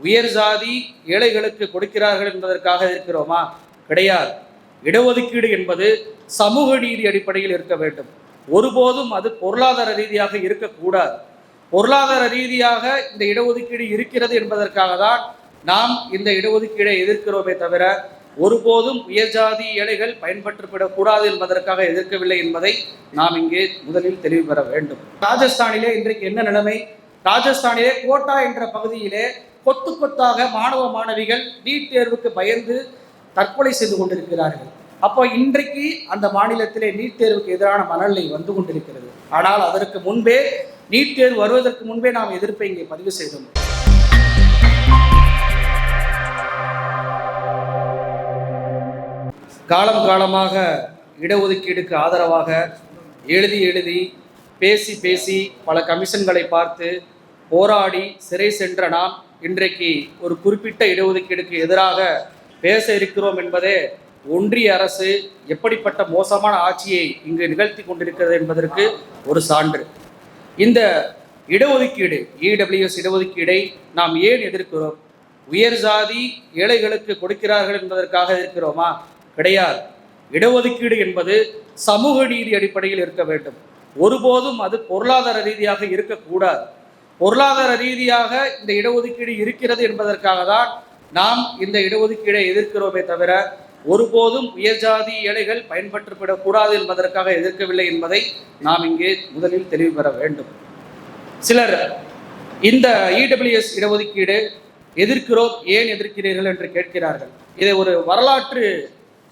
உயர் சாதி ஏழைகளுக்கு கொடுக்கிறார்கள் என்பதற்காக இருக்கிறோமா? கிடையாது. இடஒதுக்கீடு என்பது சமூக நீதி அடிப்படையில் இருக்க வேண்டும். ஒருபோதும் அது பொருளாதார ரீதியாக இருக்கக்கூடாது. பொருளாதார ரீதியாக இந்த இடஒதுக்கீடு இருக்கிறது என்பதற்காக தான் நாம் இந்த இடஒதுக்கீடை எதிர்க்கிறோமே தவிர ஒருபோதும் உயர்ஜாதி ஏழைகள் பயன்பட்டுவிடக்கூடாது என்பதற்காக எதிர்க்கவில்லை என்பதை நாம் இங்கே முதலில் தெளிவு பெற வேண்டும். ராஜஸ்தானிலே இன்றைக்கு என்ன நிலைமை? ராஜஸ்தானிலே கோட்டா என்ற பகுதியிலே கொத்து கொத்தாக மாணவ மாணவிகள் நீட் தேர்வுக்கு பயந்து தற்கொலை செய்து கொண்டிருக்கிறார்கள். அப்போ இன்றைக்கு அந்த மாநிலத்திலே நீட் தேர்வுக்கு எதிரான மனநிலை வந்து கொண்டிருக்கிறது. ஆனால் அதற்கு முன்பே நீட் தேர்வு வருவதற்கு முன்பே நாம் எதிர்ப்பை இங்கே பதிவு செய்தோம். காலம் காலமாக இடஒதுக்கீடுக்கு ஆதரவாக எழுதி எழுதி பேசி பேசி பல கமிஷன்களை பார்த்து போராடி சிறை சென்ற நாம் இன்றைக்கு ஒரு குறிப்பிட்ட இடஒதுக்கீடுக்கு எதிராக பேச இருக்கிறோம் என்பதே ஒன்றிய அரசு எப்படிப்பட்ட மோசமான ஆட்சியை இங்கு நிகழ்த்தி கொண்டிருக்கிறது என்பதற்கு ஒரு சான்று. இந்த இடஒதுக்கீடு இடபிள்யூஎஸ் இடஒதுக்கீடை நாம் ஏன் எதிர்க்கிறோம்? உயர் ஜாதி ஏழைகளுக்கு கொடுக்கிறார்கள் என்பதற்காக இருக்கிறோமா கிடையாது. இடஒதுக்கீடு என்பது சமூக நீதி அடிப்படையில் இருக்க வேண்டும். ஒருபோதும் அது பொருளாதார ரீதியாக இருக்கக்கூடாது. பொருளாதார ரீதியாக இந்த இடஒதுக்கீடு இருக்கிறது என்பதற்காக தான் நாம் இந்த இடஒதுக்கீடை எதிர்க்கிறோமே தவிர ஒருபோதும் உயர்ஜாதி ஏழைகள் பயன்பட்டுவிடக்கூடாது என்பதற்காக எதிர்க்கவில்லை என்பதை நாம் இங்கே முதலில் தெளிவு பெற வேண்டும். சிலர் இந்த இடபிள்யூஎஸ் இடஒதுக்கீடு எதிர்க்கிறோம் ஏன் எதிர்க்கிறீர்கள் என்று கேட்கிறார்கள். இதை ஒரு வரலாற்று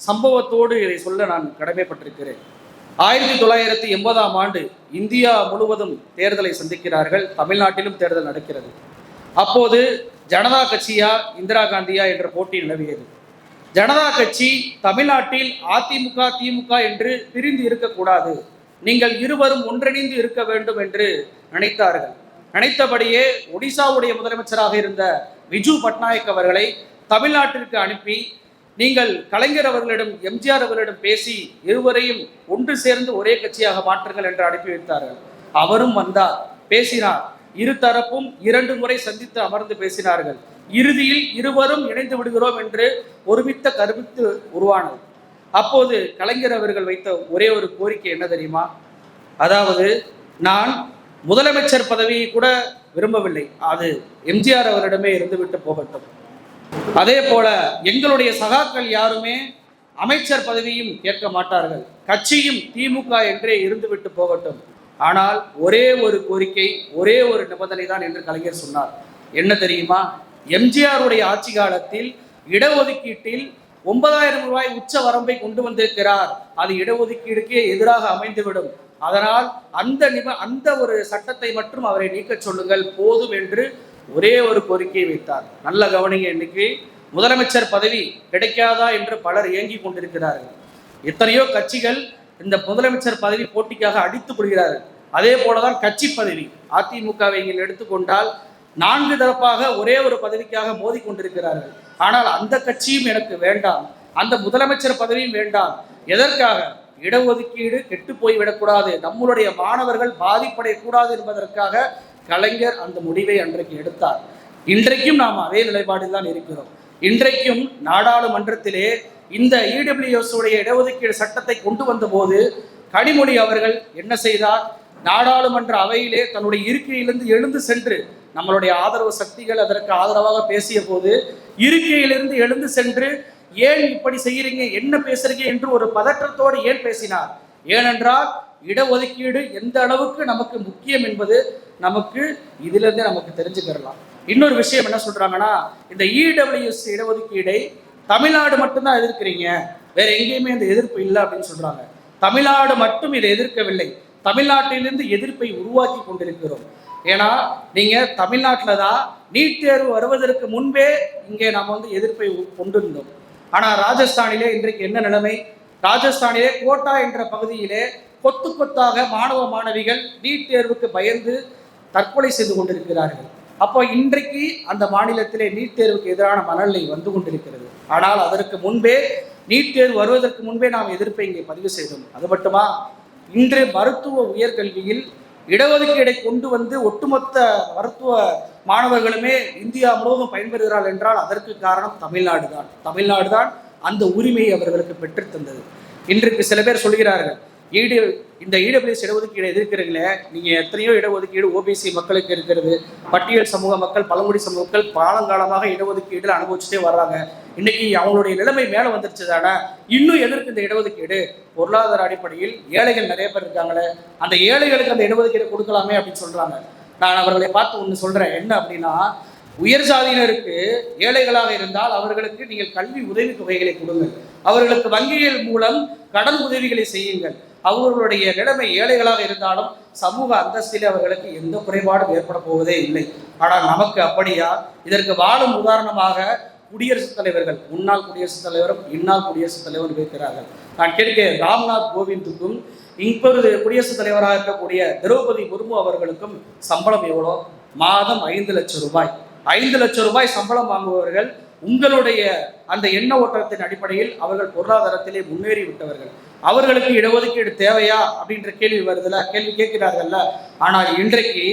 சம்பவத்தோடு இதை சொல்ல நான் கடமைப்பட்டிருக்கிறேன். ஆயிரத்தி தொள்ளாயிரத்தி எண்பதாம் ஆண்டு இந்தியா முழுவதும் தேர்தலை சந்திக்கிறார்கள். தமிழ்நாட்டிலும் தேர்தல் நடக்கிறது. அப்போது ஜனதா கட்சியா இந்திரா காந்தியா என்ற போட்டி நிலவியது. ஜனதா கட்சி தமிழ்நாட்டில் அதிமுக திமுக என்று பிரிந்து இருக்கக்கூடாது. நீங்கள் இருவரும் ஒன்றிணைந்து இருக்க வேண்டும் என்று நினைத்தார்கள். நினைத்தபடியே ஒடிசாவுடைய முதலமைச்சராக இருந்த விஜு பட்நாயக் அவர்களை தமிழ்நாட்டிற்கு அனுப்பி நீங்கள் கலைஞர் அவர்களிடம் எம்ஜிஆர் அவர்களிடம் பேசி இருவரையும் ஒன்று சேர்ந்து ஒரே கட்சியாக மாற்றுங்கள் என்று அனுப்பி வைத்தார்கள். அவரும் வந்தார் பேசினார். இரு தரப்பும் இரண்டு முறை சந்தித்து அமர்ந்து பேசினார்கள். இறுதியில் இருவரும் இணைந்து விடுகிறோம் என்று ஒருமித்த கருத்து உருவானது. அப்போது கலைஞர் அவர்கள் வைத்த ஒரே ஒரு கோரிக்கை என்ன தெரியுமா? அதாவது நான் முதலமைச்சர் பதவியை கூட விரும்பவில்லை. அது எம்ஜிஆர் அவரிடமே இருந்துவிட்டு போகட்டும். அதே போல எங்களுடைய சகாக்கள் யாருமே அமைச்சர் பதவியும் கேட்க மாட்டார்கள். கட்சியும் திமுக என்றே இருந்துவிட்டு போகட்டும். ஆனால் ஒரே ஒரு கோரிக்கை ஒரே ஒரு நிபந்தனை தான் என்று கலைஞர் சொன்னார். என்ன தெரியுமா? எம்ஜிஆருடைய ஆட்சி காலத்தில் இடஒதுக்கீட்டில் ஒன்பதாயிரம் ரூபாய் உச்ச வரம்பை கொண்டு வந்திருக்கிறார். அது இடஒதுக்கீடுக்கே எதிராக அமைந்துவிடும். அதனால் அந்த நிப அந்த ஒரு சட்டத்தை மட்டும் அவரை நீக்கச் சொல்லுங்கள் போதும் என்று ஒரே ஒரு கோரிக்கையை வைத்தார். நல்ல கவனிங்க இன்னைக்கு முதலமைச்சர் பதவி கிடைக்காதா என்று பலர் இயங்கி கொண்டிருக்கிறார்கள். எத்தனையோ கட்சிகள் இந்த முதலமைச்சர் பதவி போட்டிக்காக அடித்துக் கொள்கிறார்கள். அதே போலதான் கட்சி பதவி அதிமுகவை நீங்கள் எடுத்துக்கொண்டால் நான்கு தரப்பாக ஒரே ஒரு பதவிக்காக மோதி கொண்டிருக்கிறார்கள். ஆனால் அந்த கட்சியும் எனக்கு வேண்டாம் அந்த முதலமைச்சர் பதவியும் வேண்டாம். எதற்காக? இடஒதுக்கீடு கெட்டு போய்விடக்கூடாது நம்மளுடைய மாணவர்கள் பாதிப்படையக்கூடாது என்பதற்காக கலைஞர் அந்த முடிவை அன்றைக்கு எடுத்தார். இன்றைக்கும் நாம் அதே நிலைப்பாடில் தான் இருக்கிறோம். இன்றைக்கும் நாடாளுமன்றத்திலே இந்த இடபிள்யூஎஸ் உடைய இடஒதுக்கீடு சட்டத்தை கொண்டு வந்தபோது கனிமொழி அவர்கள் என்ன செய்தார்? நாடாளுமன்ற அவையிலே தன்னுடைய இருக்கையிலிருந்து எழுந்து சென்று நம்மளுடைய ஆதரவு சக்திகள் அதற்கு ஆதரவாக பேசிய போது இருக்கையிலிருந்து எழுந்து சென்று ஏன் இப்படி செய்யறீங்க என்ன பேசுறீங்க? என்று ஒரு பதற்றத்தோடு ஏன் பேசினார்? ஏனென்றால் இடஒதுக்கீடு எந்த அளவுக்கு நமக்கு முக்கியம் என்பது நமக்கு இதிலிருந்தே நமக்கு தெரிஞ்சுக்கிறலாம். இன்னொரு விஷயம் என்ன சொல்றாங்கன்னா இந்த இடபிள்யூஎஸ் இடஒதுக்கீடை தமிழ்நாடு மட்டும்தான் எதிர்க்கிறீங்க. வேற எங்கேயுமே இந்த எதிர்ப்பு இல்லை அப்படின்னு சொல்றாங்க. தமிழ்நாடு மட்டும் இதை எதிர்க்கவில்லை. தமிழ்நாட்டிலிருந்து எதிர்ப்பை உருவாக்கி கொண்டிருக்கிறோம். ஏன்னா நீங்க தமிழ்நாட்டில் தான் நீட் தேர்வு வருவதற்கு முன்பே இங்கே நாம் வந்து எதிர்ப்பை கொண்டிருந்தோம். ஆனால் ராஜஸ்தானிலே இன்றைக்கு என்ன நிலைமை? ராஜஸ்தானிலே கோட்டா என்ற பகுதியிலே கொத்து கொத்தாக மாணவ மாணவிகள் நீட் தேர்வுக்கு பயந்து தற்கொலை செய்து கொண்டிருக்கிறார்கள். அப்போ இன்றைக்கு அந்த மாநிலத்திலே நீட் தேர்வுக்கு எதிரான மனநிலை வந்து கொண்டிருக்கிறது. ஆனால் அதற்கு முன்பே நீட் தேர்வு வருவதற்கு முன்பே நாம் எதிர்ப்பை இங்கே பதிவு செய்தோம். அது மட்டுமா? இன்று மருத்துவ உயர்கல்வியில் இடஒதுக்கீடை கொண்டு வந்து ஒட்டுமொத்த மருத்துவ மாணவர்களுமே இந்தியா முழுவதும் பயன்பெறுகிறார்கள் என்றால் அதற்கு காரணம் தமிழ்நாடு தான் தமிழ்நாடு தான் அந்த உரிமையை அவர்களுக்கு பெற்றுத்தந்தது இன்றைக்கு சில பேர் சொல்கிறார்கள் ஈடு இந்த இடபிள்யூஎஸ் இடஒதுக்கீடு எதிர்க்கிறீங்களே நீங்க எத்தனையோ இடஒதுக்கீடு ஓபிசி மக்களுக்கு இருக்கிறது. பட்டியல் சமூக மக்கள் பழங்குடி சமூக மக்கள் காலங்காலமாக இடஒதுக்கீடுல அனுபவிச்சுட்டே வர்றாங்க. இன்னைக்கு அவங்களுடைய நிலைமை மேல வந்துருச்சு தானே? இன்னும் எதற்கு இந்த இடஒதுக்கீடு? பொருளாதார அடிப்படையில் ஏழைகள் நிறைய பேர் இருக்காங்களே அந்த ஏழைகளுக்கு அந்த இடஒதுக்கீடு கொடுக்கலாமே அப்படின்னு சொல்றாங்க. நான் அவர்களை பார்த்து ஒன்று சொல்றேன். என்ன அப்படின்னா உயர் சாதியினருக்கு ஏழைகளாக இருந்தால் அவர்களுக்கு நீங்கள் கல்வி உதவி தொகைகளை கொடுங்கள். அவர்களுக்கு வங்கிகள் மூலம் கடன் உதவிகளை செய்யுங்கள். அவர்களுடைய நிலைமை ஏழைகளாக இருந்தாலும் சமூக அந்தஸ்திலே அவர்களுக்கு எந்த குறைபாடும் ஏற்பட போவதே இல்லை. ஆனால் நமக்கு அப்படியா? இதற்கு வாழும் உதாரணமாக குடியரசுத் தலைவர்கள் முன்னாள் குடியரசுத் தலைவரும் இன்னால் குடியரசுத் தலைவரும் இருக்கிறார்கள். நான் கேட்க ராம்நாத் கோவிந்துக்கும் இப்பொழுது குடியரசுத் தலைவராக இருக்கக்கூடிய திரௌபதி முர்மு அவர்களுக்கும் சம்பளம் எவ்வளோ? மாதம் ஐந்து லட்சம் ரூபாய். ஐந்து லட்சம் ரூபாய் சம்பளம் வாங்குபவர்கள் உங்களுடைய அந்த எண்ண ஓட்டத்தின் அடிப்படையில் அவர்கள் பொருளாதாரத்திலே முன்னேறி விட்டவர்கள். அவர்களுக்கு இடஒதுக்கீடு தேவையா? அப்படின்ற கேள்வி வருதுல. கேள்வி கேட்கிறார்கள்ல. ஆனால் இன்றைக்கு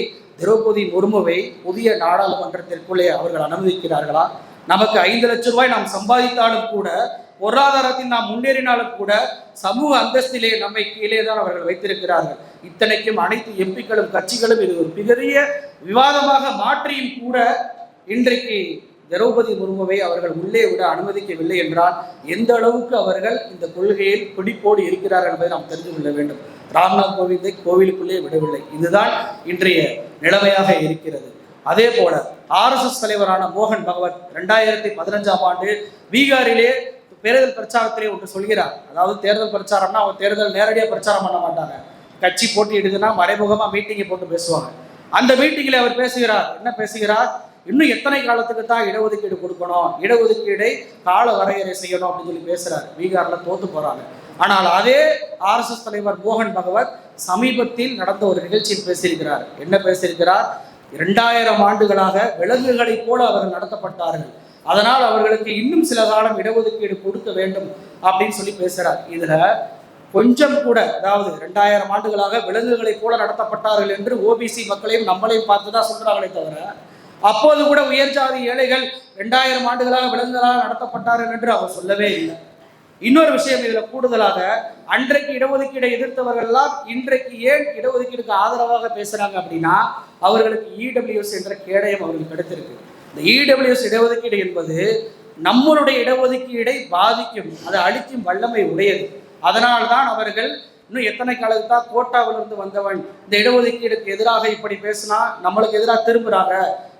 திரௌபதி முர்முவை புதிய நாடாளுமன்றத்திற்குள்ளே அவர்கள் அனுமதிக்கிறார்களா? நமக்கு ஐந்து லட்சம் ரூபாய் நாம் சம்பாதித்தாலும் கூட பொருளாதாரத்தில் நாம் முன்னேறினாலும் கூட சமூக அந்தஸ்திலே நம்மை கீழே தான் அவர்கள் வைத்திருக்கிறார்கள். இத்தனைக்கும் அனைத்து எம்பிக்களும் கட்சிகளும் இது ஒரு பெரிய விவாதமாக மாற்றியும் கூட இன்றைக்கு திரௌபதி முர்முவை அவர்கள் உள்ளே விட அனுமதிக்கவில்லை என்றால் எந்த அளவுக்கு அவர்கள் இந்த கொள்கையில் பிடிப்போடு இருக்கிறார்கள் என்பதை நாம் தெரிந்து கொள்ள வேண்டும். ராம்நாத் கோவிந்தை கோவிலுக்குள்ளே விடவில்லை. இதுதான் இன்றைய நிலைமையாக இருக்கிறது. அதே போல ஆர்எஸ்எஸ் தலைவரான மோகன் பகவத் ரெண்டாயிரத்தி பதினஞ்சாம் ஆண்டு பீகாரிலே தேர்தல் பிரச்சாரத்திலே ஒன்று சொல்கிறார். அதாவது தேர்தல் பிரச்சாரம்னா அவங்க தேர்தல் நேரடியாக பிரச்சாரம் பண்ண மாட்டாங்க. கட்சி போட்டியிடுதுன்னா மறைமுகமா மீட்டிங்கை போட்டு பேசுவாங்க. அந்த மீட்டிங்கில் அவர் பேசுகிறார். என்ன பேசுகிறார்? இன்னும் எத்தனை காலத்துக்கு தான் இடஒதுக்கீடு கொடுக்கணும்? இடஒதுக்கீடை கால வரையறை செய்யணும் அப்படின்னு சொல்லி பேசுறாரு. பீகார்ல தோத்து போறாங்க. ஆனால் அதே ஆர்எஸ்எஸ் தலைவர் மோகன் பகவத் சமீபத்தில் நடந்த ஒரு நிகழ்ச்சியில் பேசியிருக்கிறார். என்ன பேசியிருக்கிறார்? இரண்டாயிரம் ஆண்டுகளாக விலங்குகளைப் போல அவர்கள் நடத்தப்பட்டார்கள். அதனால் அவர்களுக்கு இன்னும் சில காலம் இடஒதுக்கீடு கொடுக்க வேண்டும் அப்படின்னு சொல்லி பேசுறார். இதுல கொஞ்சம் கூட அதாவது ரெண்டாயிரம் ஆண்டுகளாக விலங்குகளைப் போல நடத்தப்பட்டார்கள் என்று ஓபிசி மக்களையும் நம்மளையும் பார்த்து தான் சொல்றாங்களே தவிர அப்போது கூட உயர் ஜாதி ஏழைகள் ரெண்டாயிரம் ஆண்டுகளாக விலங்குகளாக நடத்தப்பட்டார்கள் என்று அவர் சொல்லவே இல்லை. இன்னொரு விஷயம் இதுல கூடுதலாக அன்றைக்கு இடஒதுக்கீடை எதிர்த்தவர்கள் எல்லாம் இன்றைக்கு ஏன் இடஒதுக்கீடுக்கு ஆதரவாக பேசுறாங்க அப்படின்னா அவர்களுக்கு இடபிள்யூஎஸ் என்ற கேடயம் அவர்களுக்கு எடுத்திருக்கு இந்த இடபிள்யூஎஸ் இடஒதுக்கீடு என்பது நம்மளுடைய இடஒதுக்கீடை பாதிக்கும் அதை அழிக்கும் வல்லமை உடையது. அதனால்தான் அவர்கள் இன்னும் எத்தனை காலத்துக்கு தான் கோட்டாவிலிருந்து வந்தவன் இந்த இடஒதுக்கீடுக்கு எதிராக இப்படி பேசினா நம்மளுக்கு எதிராக திரும்புறாங்க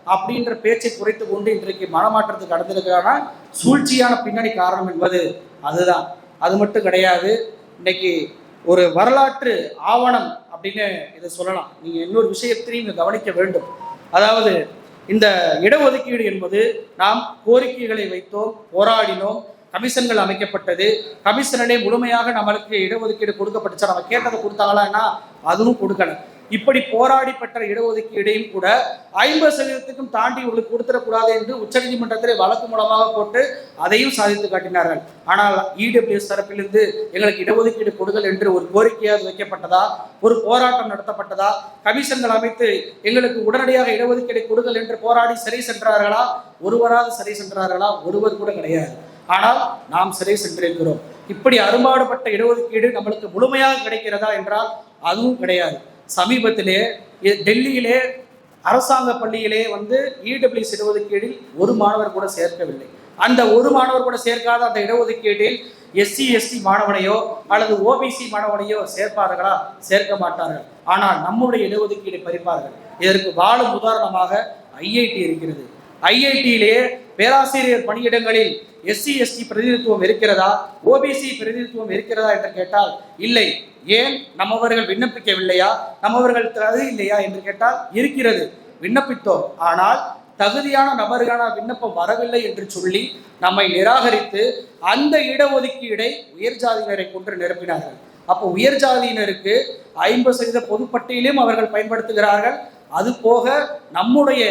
அப்படின்ற பேச்சை குறைத்து கொண்டு இன்றைக்கு மனமாற்றத்துக்கு கடந்திருக்கான சூழ்ச்சியான பின்னணி காரணம் என்பது அதுதான். அது மட்டும் கிடையாது. இன்னைக்கு ஒரு வரலாற்று ஆவணம் அப்படின்னு இதை சொல்லலாம். நீங்க இன்னொரு விஷயத்தையும் கவனிக்க வேண்டும். அதாவது இந்த இடஒதுக்கீடு என்பது நாம் கோரிக்கைகளை வைத்தோம் போராடினோம் கமிஷன்கள் அமைக்கப்பட்டது. கமிஷனே முழுமையாக நம்மளுக்கு இடஒதுக்கீடு கொடுக்கப்பட்டுச்சா. நம்ம கேட்டதை கொடுத்தாங்களா அதுவும் கொடுக்கல. இப்படி போராடி பெற்ற இடஒதுக்கீடையும் கூட ஐம்பது சதவீதத்துக்கும் தாண்டி உங்களுக்கு கொடுத்துடக்கூடாது என்று உச்சநீதிமன்றத்திலே வழக்கு மூலமாக போட்டு அதையும் சாதித்து காட்டினார்கள். ஆனால் இடபிள்யூஎஸ் தரப்பிலிருந்து எங்களுக்கு இடஒதுக்கீடு கொடுங்கள் என்று ஒரு கோரிக்கையாக வைக்கப்பட்டதா? ஒரு போராட்டம் நடத்தப்பட்டதா? கமிஷன்கள் அமைத்து எங்களுக்கு உடனடியாக இடஒதுக்கீடு கொடுங்கள் என்று போராடி சிறை சென்றார்களா? ஒருவராவது சிறை சென்றார்களா? ஒருவர் கூட கிடையாது. ஆனால் நாம் சிறை சென்றிருக்கிறோம். இப்படி அரும்பாடுபட்ட இடஒதுக்கீடு நம்மளுக்கு முழுமையாக கிடைக்கிறதா என்றால் அதுவும் கிடையாது. சமீபத்திலே டெல்லியிலே அரசாங்க பள்ளியிலே வந்து இடபிள்யூஎஸ் இடஒதுக்கீடில் ஒரு மாணவர் கூட சேர்க்கவில்லை. அந்த ஒரு மாணவர் கூட சேர்க்காத அந்த இடஒதுக்கீட்டில் எஸ்சி எஸ்டி மாணவனையோ அல்லது ஓபிசி மாணவனையோ சேர்ப்பார்களா? சேர்க்க மாட்டார்கள். ஆனால் நம்முடைய இடஒதுக்கீடை பறிப்பார்கள். இதற்கு வாழும் உதாரணமாக ஐஐடி இருக்கிறது. ஐஐடியிலேயே பேராசிரியர் பணியிடங்களில் எஸ்சி எஸ்டி பிரதிநிதித்துவம் இருக்கிறதா? ஓபிசி பிரதிநிதித்துவம் இருக்கிறதா என்று கேட்டால் இல்லை. ஏன்? நம்மவர்கள் விண்ணப்பிக்கவில்லையா? நம்மவர்கள் தகுதி இல்லையா என்று கேட்டால் இருக்கிறது. விண்ணப்பித்தோம். ஆனால் தகுதியான நபருக்கான விண்ணப்பம் வரவில்லை என்று சொல்லி நம்மை நிராகரித்து அந்த இடஒதுக்கீடை உயர் ஜாதியினரை கொன்று நிரப்பினார்கள். அப்போ உயர் ஜாதியினருக்கு ஐம்பது சதவீத பொதுப்பட்டியலையும் அவர்கள் பயன்படுத்துகிறார்கள். அது போக நம்முடைய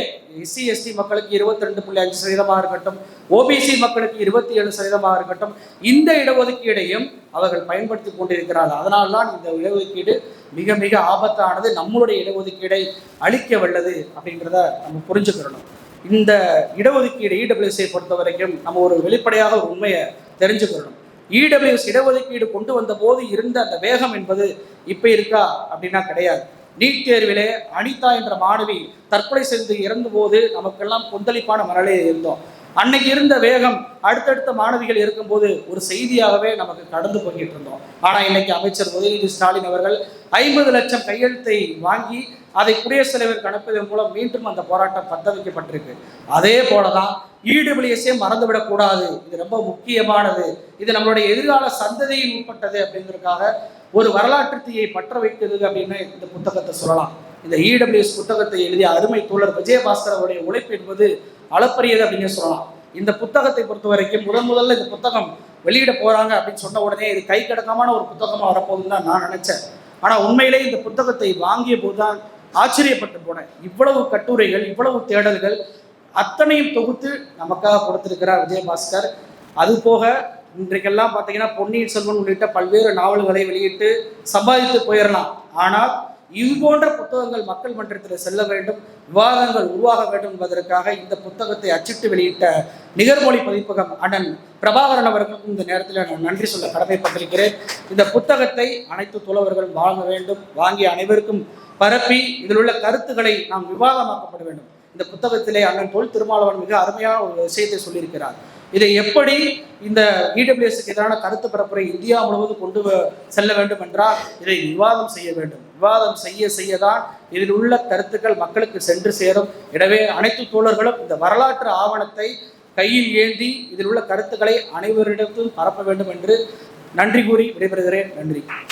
எஸ்சி எஸ்டி மக்களுக்கு இருபத்தி ரெண்டு புள்ளி அஞ்சு சதவீதமாக இருக்கட்டும் ஓபிசி மக்களுக்கு இருபத்தி ஏழு சதவீதமாக இருக்கட்டும் இந்த இடஒதுக்கீடையும் அவர்கள் பயன்படுத்தி கொண்டிருக்கிறார்கள். அதனால்தான் இந்த இடஒதுக்கீடு மிக மிக ஆபத்தானது நம்மளுடைய இடஒதுக்கீடை அழிக்க வல்லது அப்படின்றத நம்ம புரிஞ்சுக்கிறணும் இந்த இடஒதுக்கீடு இடபிள்யூசியை பொறுத்த வரைக்கும் நம்ம ஒரு வெளிப்படையாக ஒரு உண்மையை தெரிஞ்சுக்கிறணும் இடபிள்யூஎஸ் இடஒதுக்கீடு கொண்டு வந்த போது இருந்த அந்த வேகம் என்பது இப்போ இருக்கா அப்படின்னா கிடையாது. நீட் தேர்விலே அனிதா என்ற மாணவி தற்கொலை செய்து இறந்த போது நமக்கெல்லாம் கொந்தளிப்பான மரலே இருந்தோம். அன்னைக்கு இருந்த வேகம் அடுத்தடுத்த மாணவிகள் இருக்கும்போது ஒரு செய்தியாகவே நமக்கு கடந்து போய்கிட்டு இருந்தோம். ஆனால் இன்னைக்கு அமைச்சர் உதயநிதி ஸ்டாலின் அவர்கள் ஐம்பது லட்சம் கையெழுத்தை வாங்கி அதை குடியரசுத் தலைவருக்கு அனுப்புவதன் மூலம் மீண்டும் அந்த போராட்டம் பத்த வைக்கப்பட்டிருக்கு அதே போலதான் ஈடுபிளியஸே மறந்துவிடக்கூடாது. இது ரொம்ப முக்கியமானது. இது நம்மளுடைய எதிர்கால சந்ததியில் உட்பட்டது அப்படிங்கிறதுக்காக ஒரு வரலாற்று தீயை பற்ற வைக்கிறது அப்படின்னு இந்த புத்தகத்தை சொல்லலாம். இந்த இடபிள்யூஎஸ் புத்தகத்தை எழுதிய அருமை தோழர் விஜயபாஸ்கர் அவருடைய உழைப்பு என்பது அளப்பரியது அப்படின்னு சொல்லலாம். இந்த புத்தகத்தை பொறுத்த வரைக்கும் முதன் முதல்ல இந்த புத்தகம் வெளியிட போறாங்க அப்படின்னு சொன்ன உடனே இது கை கடக்கமான ஒரு புத்தகமா வரப்போகுதுன்னு தான் நான் நினைச்சேன். ஆனா உண்மையிலே இந்த புத்தகத்தை வாங்கிய போதுதான் ஆச்சரியப்பட்டு போனேன். இவ்வளவு கட்டுரைகள் இவ்வளவு தேடல்கள் அத்தனையும் தொகுத்து நமக்காக கொடுத்திருக்கிறார் விஜயபாஸ்கர். அது போக இன்றைக்கெல்லாம் பார்த்தீங்கன்னா பொன்னியின் செல்வன் உள்ளிட்ட பல்வேறு நாவல்களை வெளியிட்டு சம்பாதித்து போயிடலாம். ஆனால் இது போன்ற புத்தகங்கள் மக்கள் மன்றத்தில் செல்ல வேண்டும் விவாதங்கள் உருவாக வேண்டும் என்பதற்காக இந்த புத்தகத்தை அச்சிட்டு வெளியிட்ட நிகர்மொழி பதிப்பகம் அண்ணன் பிரபாகரன் அவர்களுக்கும் இந்த நேரத்தில் நான் நன்றி சொல்ல கடமைப்பட்டிருக்கிறேன். இந்த புத்தகத்தை அனைத்து துறவர்களும் வாங்க வேண்டும் வாங்கி அனைவருக்கும் பரப்பி இதில் உள்ள கருத்துக்களை நாம் விவாதமாக்கப்பட வேண்டும். இந்த புத்தகத்திலே அண்ணன் தொல் திருமாவளவன் மிக அருமையான ஒரு விஷயத்தை சொல்லியிருக்கிறார். இதை எப்படி இந்த இடபிள்யூஎஸ்க்கு எதிரான கருத்து பரப்புரை இந்தியா முழுவதும் கொண்டு செல்ல வேண்டும் என்றால் இதை விவாதம் செய்ய வேண்டும். விவாதம் செய்ய செய்யதான் இதில் உள்ள கருத்துக்கள் மக்களுக்கு சென்று சேரும். எனவே அனைத்து தோழர்களும் இந்த வரலாற்று ஆவணத்தை கையில் ஏந்தி இதில் உள்ள கருத்துக்களை அனைவரிடத்தும் பரப்ப வேண்டும் என்று நன்றி கூறி விடைபெறுகிறேன். நன்றி.